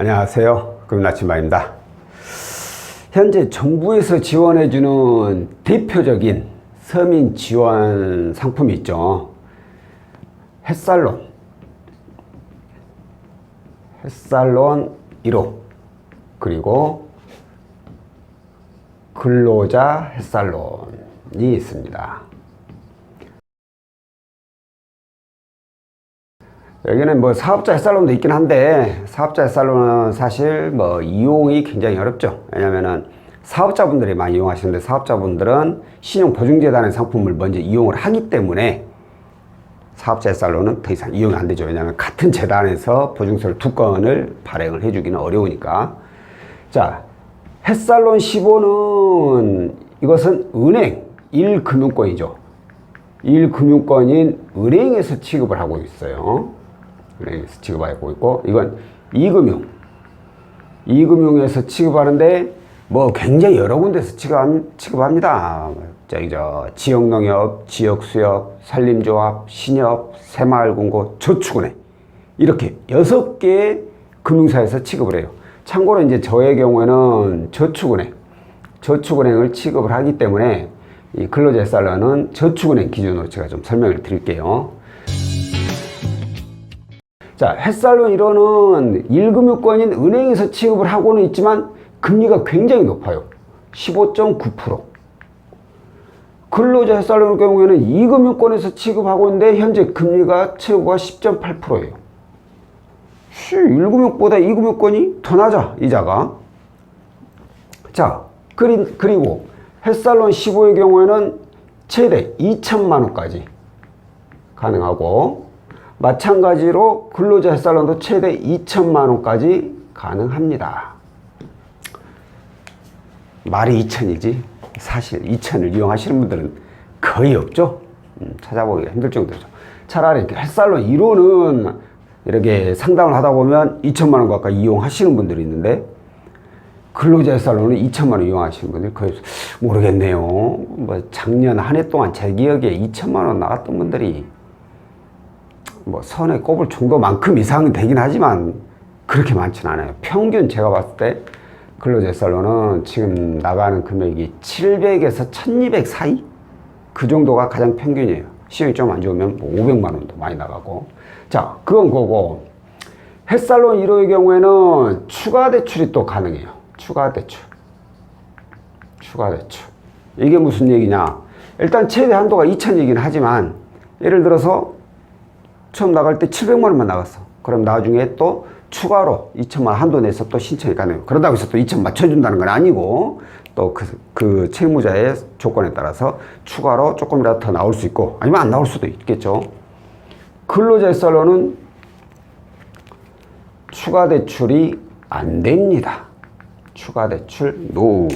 안녕하세요. 금나침반입니다. 현재 정부에서 지원해주는 대표적인 서민 지원 상품이 있죠. 햇살론. 햇살론 1호. 그리고 근로자 햇살론이 있습니다. 여기는 뭐 사업자 햇살론도 있긴 한데 사업자 햇살론은 사실 뭐 이용이 굉장히 어렵죠. 왜냐면은 사업자분들이 많이 이용하시는데 사업자분들은 신용보증재단의 상품을 먼저 이용을 하기 때문에 사업자 햇살론은 더 이상 이용이 안 되죠. 왜냐하면 같은 재단에서 보증서를 두 건을 발행을 해주기는 어려우니까. 자, 햇살론 15는 이것은 은행 1금융권이죠. 1금융권인 은행에서 취급을 하고 있어요. 취급하고 있고, 이건 2금융. 2금융에서 취급하는데, 뭐 굉장히 여러 군데서 취급, 취급합니다. 저기 저 지역농협, 지역수협, 산림조합, 신협, 새마을금고, 저축은행 이렇게 여섯 개의 금융사에서 취급을 해요. 참고로 이제 저의 경우에는 저축은행, 저축은행을 취급을 하기 때문에 이 근로자 햇살론은 저축은행 기준으로 제가 좀 설명을 드릴게요. 자, 햇살론 1호는 1금융권인 은행에서 취급을 하고는 있지만 금리가 굉장히 높아요. 15.9%. 근로자 햇살론의 경우에는 2금융권에서 취급하고 있는데 현재 금리가 최고가 10.8%예요. 1금융보다 2금융권이 더 낮아, 이자가. 자, 그리, 그리고 햇살론 15의 경우에는 최대 2천만 원까지 가능하고 마찬가지로 근로자 햇살론도 최대 2천만 원까지 가능합니다. 말이 2천이지 사실 2천을 이용하시는 분들은 거의 없죠. 음, 찾아보기가 힘들 정도죠. 차라리 햇살론 1호는 이렇게 상담을 하다 보면 2천만 원 가까이 이용하시는 분들이 있는데 근로자 햇살론은 2천만 원 이용하시는 분들이 거의 모르겠네요. 뭐 작년 한 해 동안 제 기억에 2천만 원 나갔던 분들이 뭐 선에 꼽을 정도만큼 이상은 되긴 하지만 그렇게 많지는 않아요. 평균 제가 봤을 때 햇살론은 지금 나가는 금액이 700에서 1200 사이? 그 정도가 가장 평균이에요. 시험이 좀 안 좋으면 뭐 500만 원도 많이 나가고. 자, 그건 그거고. 햇살론 1호의 경우에는 추가 대출이 또 가능해요. 추가 대출. 추가 대출. 이게 무슨 얘기냐. 일단 최대 한도가 2천이긴 하지만 예를 들어서 처음 나갈 때 700만 원만 나갔어. 그럼 나중에 또 추가로 2천만 원 한도 내서 또 신청이 가능해요. 그러다고 해서 또 2천 맞춰준다는 건 아니고 또그 그 채무자의 조건에 따라서 추가로 조금이라도 더 나올 수 있고 아니면 안 나올 수도 있겠죠. 근로자 햇살론은 추가 대출이 안 됩니다. 추가 대출 노.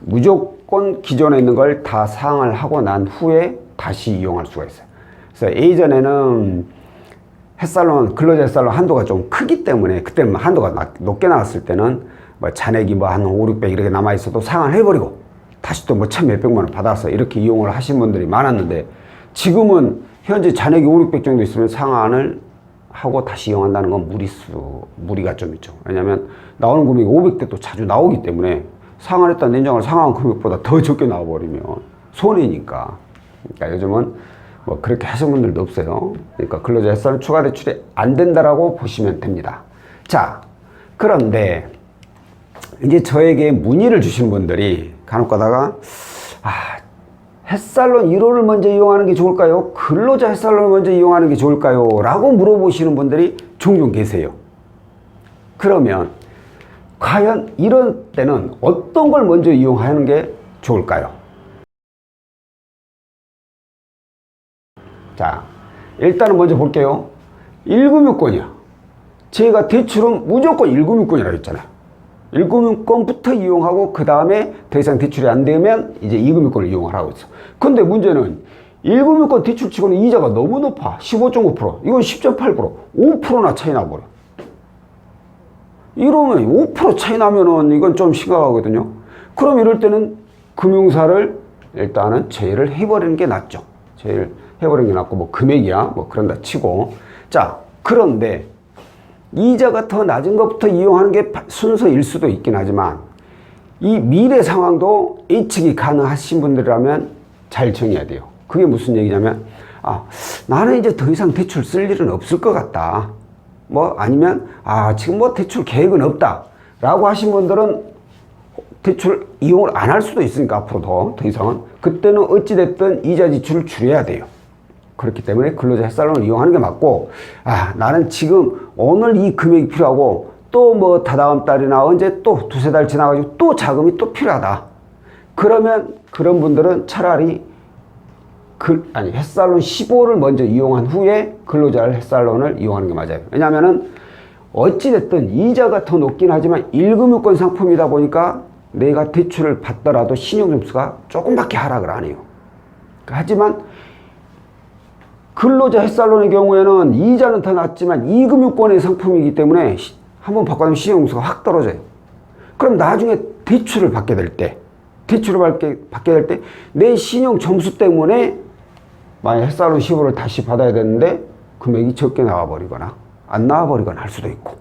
무조건 기존에 있는 걸 다 상을 하고 난 후에 다시 이용할 수가 있어요. 그래서 예전에는 햇살론, 근로자 햇살론 한도가 좀 크기 때문에 그때는 한도가 낮- 높게 나왔을 때는 뭐 잔액이 뭐 한 5, 600 이렇게 남아 있어도 상환을 해버리고 다시 또 뭐 천 몇백만 원 받아서 이렇게 이용을 하신 분들이 많았는데 지금은 현재 잔액이 5, 600 정도 있으면 상환을 하고 다시 이용한다는 건 무리수, 무리가 좀 있죠. 왜냐면 나오는 금액이 500대 또 자주 나오기 때문에 상환했던 냉장고를 상환 금액보다 더 적게 나와버리면 손해니까. 그러니까 요즘은 뭐 그렇게 하시는 분들도 없어요. 그러니까 근로자 햇살은 추가 대출이 안 된다라고 보시면 됩니다. 자, 그런데 이제 저에게 문의를 주신 분들이 간혹 가다가 아, 햇살론 1호를 먼저 이용하는 게 좋을까요? 근로자 햇살론을 먼저 이용하는 게 좋을까요? 라고 물어보시는 분들이 종종 계세요. 그러면 과연 이런 때는 어떤 걸 먼저 이용하는 게 좋을까요? 자, 일단은 먼저 볼게요. 1금융권이야. 제가 대출은 무조건 1금융권이라고 했잖아요. 1금융권부터 이용하고 그 다음에 더 이상 대출이 안 되면 이제 2금융권을 이용하라고 했어. 근데 문제는 1금융권 대출치고는 이자가 너무 높아. 15.5%. 이건 10.8%. 5%나 차이 나버려. 이러면 5% 차이 나면은 이건 좀 심각하거든요. 그럼 이럴 때는 금융사를 일단은 제외를 해버리는 게 낫죠. 제외를 해버리는 게 낫고 뭐 금액이야 뭐 그런다 치고 자 그런데 이자가 더 낮은 것부터 이용하는 게 바- 순서일 수도 있긴 하지만 이 미래 상황도 예측이 가능하신 분들이라면 잘 정해야 돼요. 그게 무슨 얘기냐면, 아, 나는 이제 더 이상 대출 쓸 일은 없을 것 같다. 뭐, 아니면, 아, 지금 뭐 대출 계획은 없다. 라고 하신 분들은 대출 이용을 안 할 수도 있으니까 앞으로도 더 이상은. 그때는 어찌됐든 이자 지출을 줄여야 돼요. 그렇기 때문에 근로자 햇살론을 이용하는 게 맞고, 아, 나는 지금 오늘 이 금액이 필요하고, 또 뭐 다다음 달이나 언제 또 두세 달 지나가지고 또 자금이 또 필요하다. 그러면 그런 분들은 차라리 그, 아니, 햇살론 15를 먼저 이용한 후에 근로자 햇살론을 이용하는 게 맞아요. 왜냐면은 어찌됐든 이자가 더 높긴 하지만 1금융권 상품이다 보니까 내가 대출을 받더라도 신용점수가 조금밖에 하락을 안 해요. 하지만 근로자 햇살론의 경우에는 이자는 더 낮지만 2금융권의 상품이기 때문에 시- 한번 바꿔놓으면 신용점수가 확 떨어져요. 그럼 나중에 대출을 받게 될 때, 대출을 받게, 받게 될 때 내 신용 점수 때문에 만약 햇살론 15를 다시 받아야 되는데 금액이 적게 나와버리거나 안 나와버리거나 할 수도 있고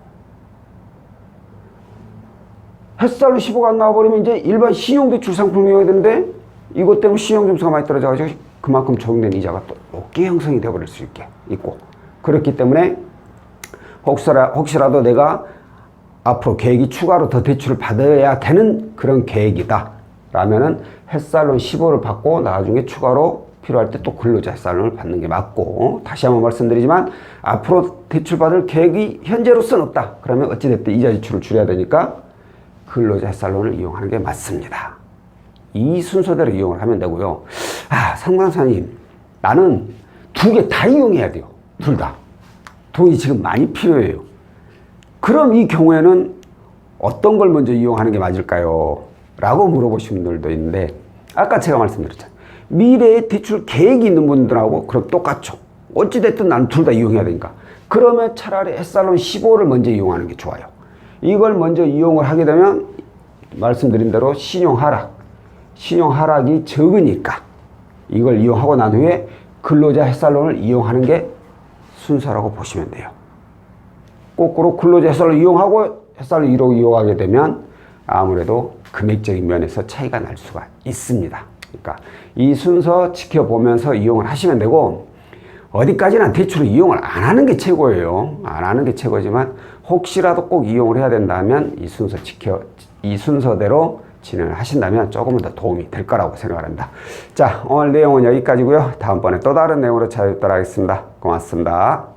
햇살론 15가 안 나와버리면 이제 일반 신용대출 상품이어야 되는데 이것 때문에 신용점수가 많이 떨어져가지고 그만큼 적용된 이자가 또 높게 형성이 되어버릴 수 있게 있고 그렇기 때문에 혹시라, 혹시라도 내가 앞으로 계획이 추가로 더 대출을 받아야 되는 그런 계획이다. 라면은 햇살론 15를 받고 나중에 추가로 필요할 때 또 근로자 햇살론을 받는 게 맞고 다시 한번 말씀드리지만 앞으로 대출 받을 계획이 현재로서는 없다. 그러면 어찌됐든 이자 지출을 줄여야 되니까 근로자 햇살론을 이용하는 게 맞습니다. 이 순서대로 이용을 하면 되고요. 아, 상관사님, 나는 두 개 다 이용해야 돼요. 둘 다. 돈이 지금 많이 필요해요. 그럼 이 경우에는 어떤 걸 먼저 이용하는 게 맞을까요? 라고 물어보신 분들도 있는데, 아까 제가 말씀드렸잖아요. 미래에 대출 계획이 있는 분들하고 그럼 똑같죠. 어찌됐든 나는 둘다 이용해야 되니까. 그러면 차라리 햇살론 15를 먼저 이용하는 게 좋아요. 이걸 먼저 이용을 하게 되면, 말씀드린 대로 신용 하락, 신용 하락이 적으니까 이걸 이용하고 난 후에 근로자 햇살론을 이용하는 게 순서라고 보시면 돼요. 거꾸로 근로자 햇살을 이용하고 햇살을 1호 이용하게 되면 아무래도 금액적인 면에서 차이가 날 수가 있습니다. 그러니까 이 순서 지켜보면서 이용을 하시면 되고 어디까지나 대출을 이용을 안 하는 게 최고예요. 안 하는 게 최고지만 혹시라도 꼭 이용을 해야 된다면 이 순서 지켜 이 순서대로 진행을 하신다면 조금은 더 도움이 될 거라고 생각을 합니다. 자, 오늘 내용은 여기까지고요. 다음번에 또 다른 내용으로 찾아뵙도록 하겠습니다. 고맙습니다.